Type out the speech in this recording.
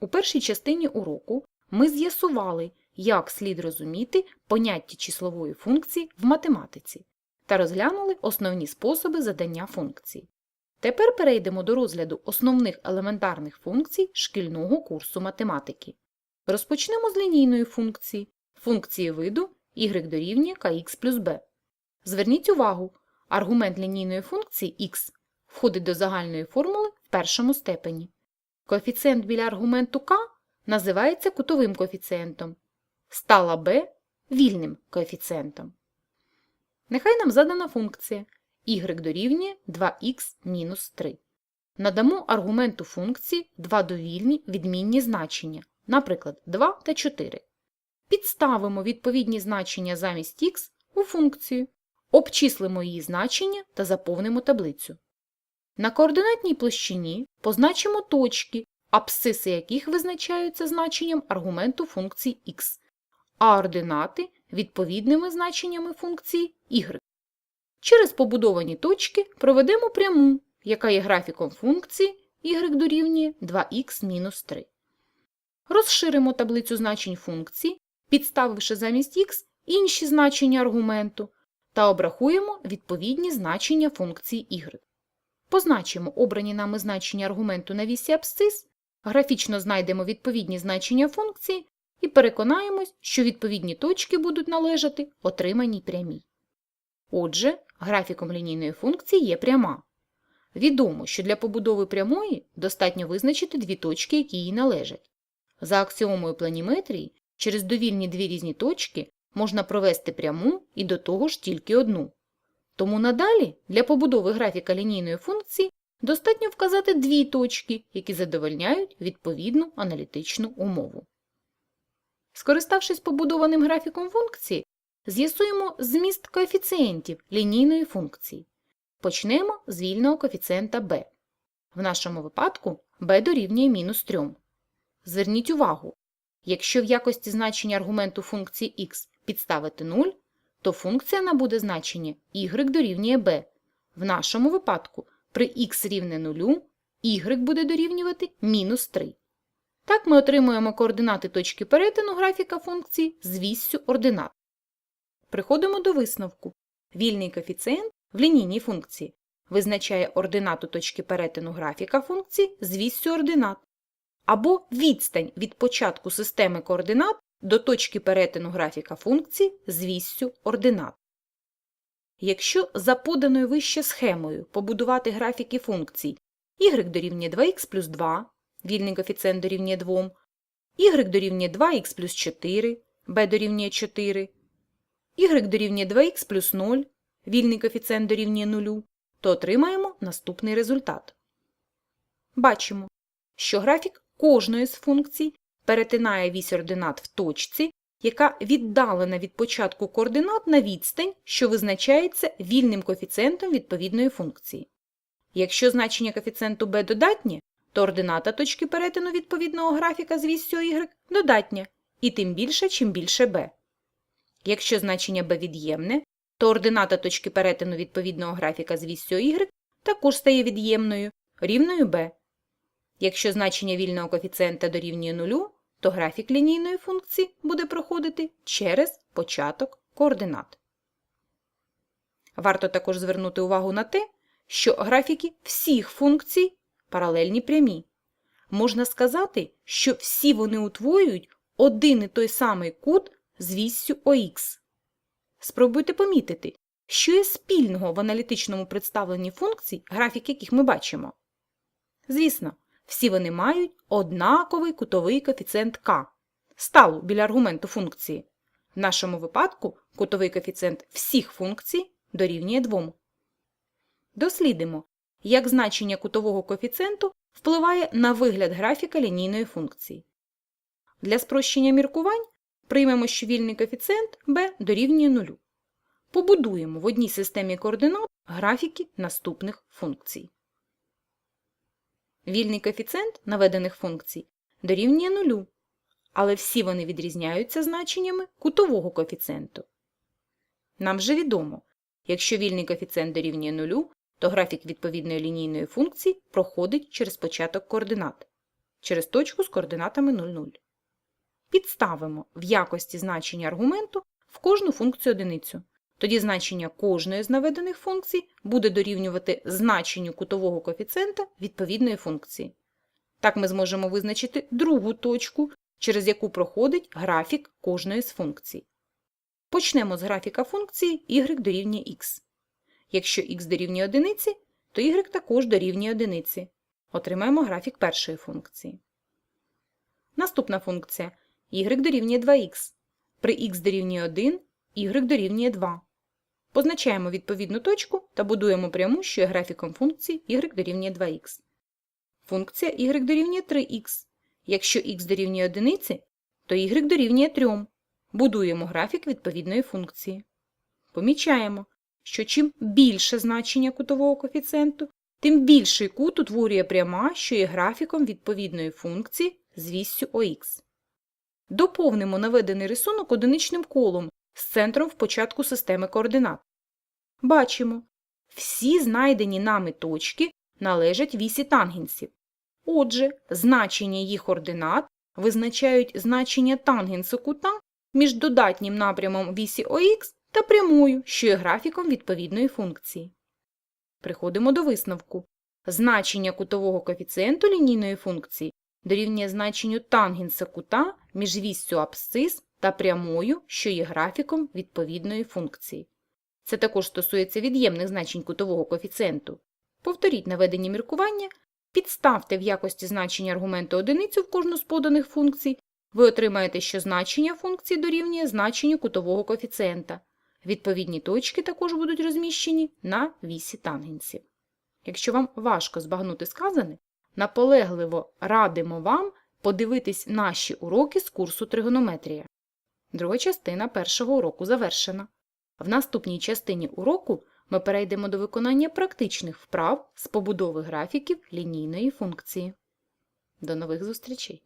У першій частині уроку ми з'ясували, як слід розуміти поняття числової функції в математиці та розглянули основні способи задання функцій. Тепер перейдемо до розгляду основних елементарних функцій шкільного курсу математики. Розпочнемо з лінійної функції, функції виду y дорівнює kx плюс b. Зверніть увагу, аргумент лінійної функції x входить до загальної формули в першому степені. Коефіцієнт біля аргументу k називається кутовим коефіцієнтом, стала b вільним коефіцієнтом. Нехай нам задана функція y дорівнює 2х мінус 3. Надамо аргументу функції два довільні відмінні значення, наприклад, 2 та 4. Підставимо відповідні значення замість х у функцію, обчислимо її значення та заповнимо таблицю. На координатній площині позначимо точки, абсциси яких визначаються значенням аргументу функції х, а ординати – відповідними значеннями функції y. Через побудовані точки проведемо пряму, яка є графіком функції y дорівнює 2х-3. Розширимо таблицю значень функції, підставивши замість х інші значення аргументу та обрахуємо відповідні значення функції y. Позначимо обрані нами значення аргументу на вісі абсцис, графічно знайдемо відповідні значення функції і переконаємось, що відповідні точки будуть належати отриманій прямій. Отже, графіком лінійної функції є пряма. Відомо, що для побудови прямої достатньо визначити дві точки, які їй належать. За аксіомою планіметрії, через довільні дві різні точки можна провести пряму і до того ж тільки одну. Тому надалі для побудови графіка лінійної функції достатньо вказати дві точки, які задовольняють відповідну аналітичну умову. Скориставшись побудованим графіком функції, з'ясуємо зміст коефіцієнтів лінійної функції. Почнемо з вільного коефіцієнта b. В нашому випадку b дорівнює мінус 3. Зверніть увагу, якщо в якості значення аргументу функції x підставити 0, то функція набуде значення y дорівнює b. В нашому випадку при x рівне 0 y буде дорівнювати мінус 3. Так ми отримуємо координати точки перетину графіка функції з віссю ординат. Приходимо до висновку. Вільний коефіцієнт в лінійній функції визначає ординату точки перетину графіка функції з віссю ординат або відстань від початку системи координат до точки перетину графіка функції з віссю ординат. Якщо за поданою вище схемою побудувати графіки функцій y дорівнює 2х плюс 2, вільний коефіцієнт дорівнює 2, y дорівнює 2х плюс 4, b дорівнює 4, y дорівнює 2х плюс 0, вільний коефіцієнт дорівнює 0, то отримаємо наступний результат. Бачимо, що графік кожної з функцій перетинає вісь ординат в точці, яка віддалена від початку координат на відстань, що визначається вільним коефіцієнтом відповідної функції. Якщо значення коефіцієнту b додатнє, то ордината точки перетину відповідного графіка з віссю y додатня, і тим більше, чим більше b. Якщо значення b від'ємне, то ордината точки перетину відповідного графіка з віссю y також стає від'ємною, рівною b. Якщо значення вільного коефіцієнта дорівнює нулю, то графік лінійної функції буде проходити через початок координат. Варто також звернути увагу на те, що графіки всіх функцій паралельні прямі. Можна сказати, що всі вони утворюють один і той самий кут з віссю ОХ. Спробуйте помітити, що є спільного в аналітичному представленні функцій, графік яких ми бачимо. Звісно, всі вони мають однаковий кутовий коефіцієнт k, сталу біля аргументу функції. В нашому випадку кутовий коефіцієнт всіх функцій дорівнює 2. Дослідимо, як значення кутового коефіцієнту впливає на вигляд графіка лінійної функції. Для спрощення міркувань приймемо, що вільний коефіцієнт b дорівнює 0. Побудуємо в одній системі координат графіки наступних функцій. Вільний коефіцієнт наведених функцій дорівнює 0, але всі вони відрізняються значеннями кутового коефіцієнту. Нам вже відомо, якщо вільний коефіцієнт дорівнює 0, то графік відповідної лінійної функції проходить через початок координат. через точку з координатами 0, 0. Підставимо в якості значення аргументу в кожну функцію одиницю. Тоді значення кожної з наведених функцій буде дорівнювати значенню кутового коефіцієнта відповідної функції. Так ми зможемо визначити другу точку, через яку проходить графік кожної з функцій. Почнемо з графіка функції y дорівнює x. Якщо x дорівнює одиниці, то y також дорівнює одиниці. Отримаємо графік першої функції. Наступна функція y дорівнює 2х. При x дорівнює 1, y дорівнює 2. Позначаємо відповідну точку та будуємо пряму, що є графіком функції y дорівнює 2х. Функція y дорівнює 3х. Якщо х дорівнює 1, то y дорівнює 3. Будуємо графік відповідної функції. Помічаємо, що чим більше значення кутового коефіцієнту, тим більший кут утворює пряма, що є графіком відповідної функції з віссю ОХ. Доповнимо наведений рисунок одиничним колом з центром в початку системи координат. Бачимо, всі знайдені нами точки належать вісі тангенсів. Отже, значення їх ординат визначають значення тангенсу кута між додатнім напрямом вісі ОХ та прямою, що є графіком відповідної функції. Приходимо до висновку. Значення кутового коефіцієнту лінійної функції дорівнює значенню тангенса кута між віссю абсцис та прямою, що є графіком відповідної функції. Це також стосується від'ємних значень кутового коефіцієнту. Повторіть наведені міркування, підставте в якості значення аргументу одиницю в кожну з поданих функцій, ви отримаєте, що значення функції дорівнює значенню кутового коефіцієнта. Відповідні точки також будуть розміщені на вісі тангенсів. Якщо вам важко збагнути сказане, наполегливо радимо вам подивитись наші уроки з курсу тригонометрія. Друга частина першого уроку завершена. В наступній частині уроку ми перейдемо до виконання практичних вправ з побудови графіків лінійної функції. До нових зустрічей!